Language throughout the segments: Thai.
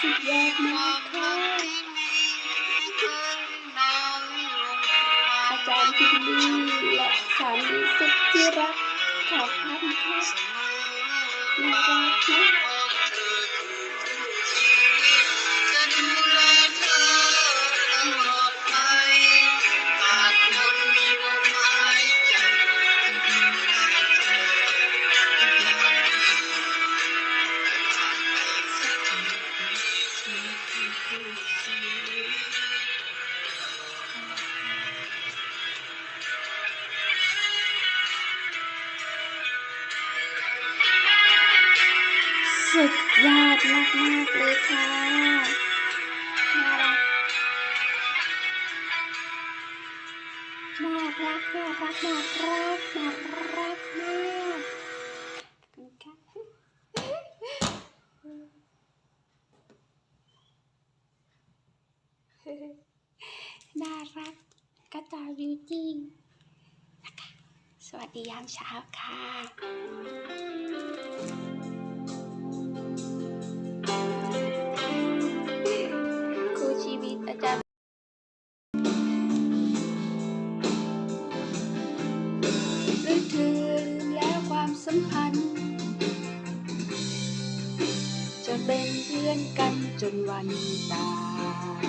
สุดยอดมากค่ะอาจารย์พิมลีและสามีสุดที่รักขอบคุณค่ะน่ารักนะ สุดยอดมากมากๆเลยค่ะน่ารักน่ารักน่ารักน่ารักน่ารักมากขอบคุณค่ะ น่ารักกระตาบิวตี้นะคะสวัสดียามเช้าค่ะคู่ชีวิตอาจารย์หรือเธอลืมแล้วความสัมพันธ์จะเป็น อนกันจนวันตาย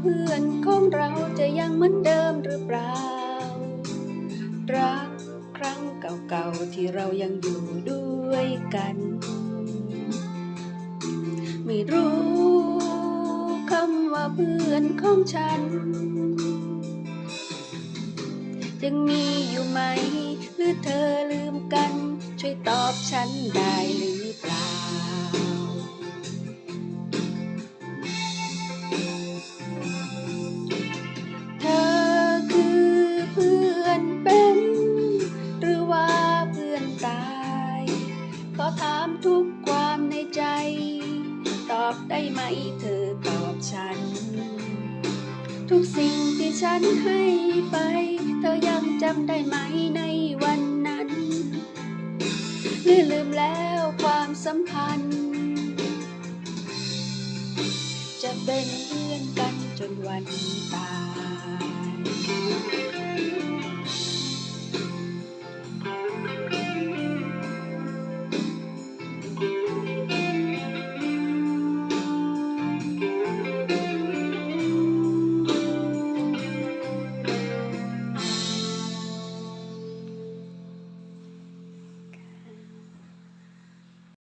เพื่อนของเราจะยังเหมือนเดิมหรือเปล่า รักครั้งเก่าๆที่เรายังอยู่ด้วยกัน ไม่รู้คำว่าเพื่อนของฉันยังมีอยู่ไหม หรือเธอลืมกัน ช่วยตอบฉันได้หรือเปล่า ขอถามทุกความในใจ ตอบได้ไหมเธอตอบฉัน ทุกสิ่งที่ฉันให้ไป เธอยังจำได้ไหมในวันนั้นหรือลืมแล้วความสัมพันธ์ จะเป็นเพื่อนกันจนวันตาย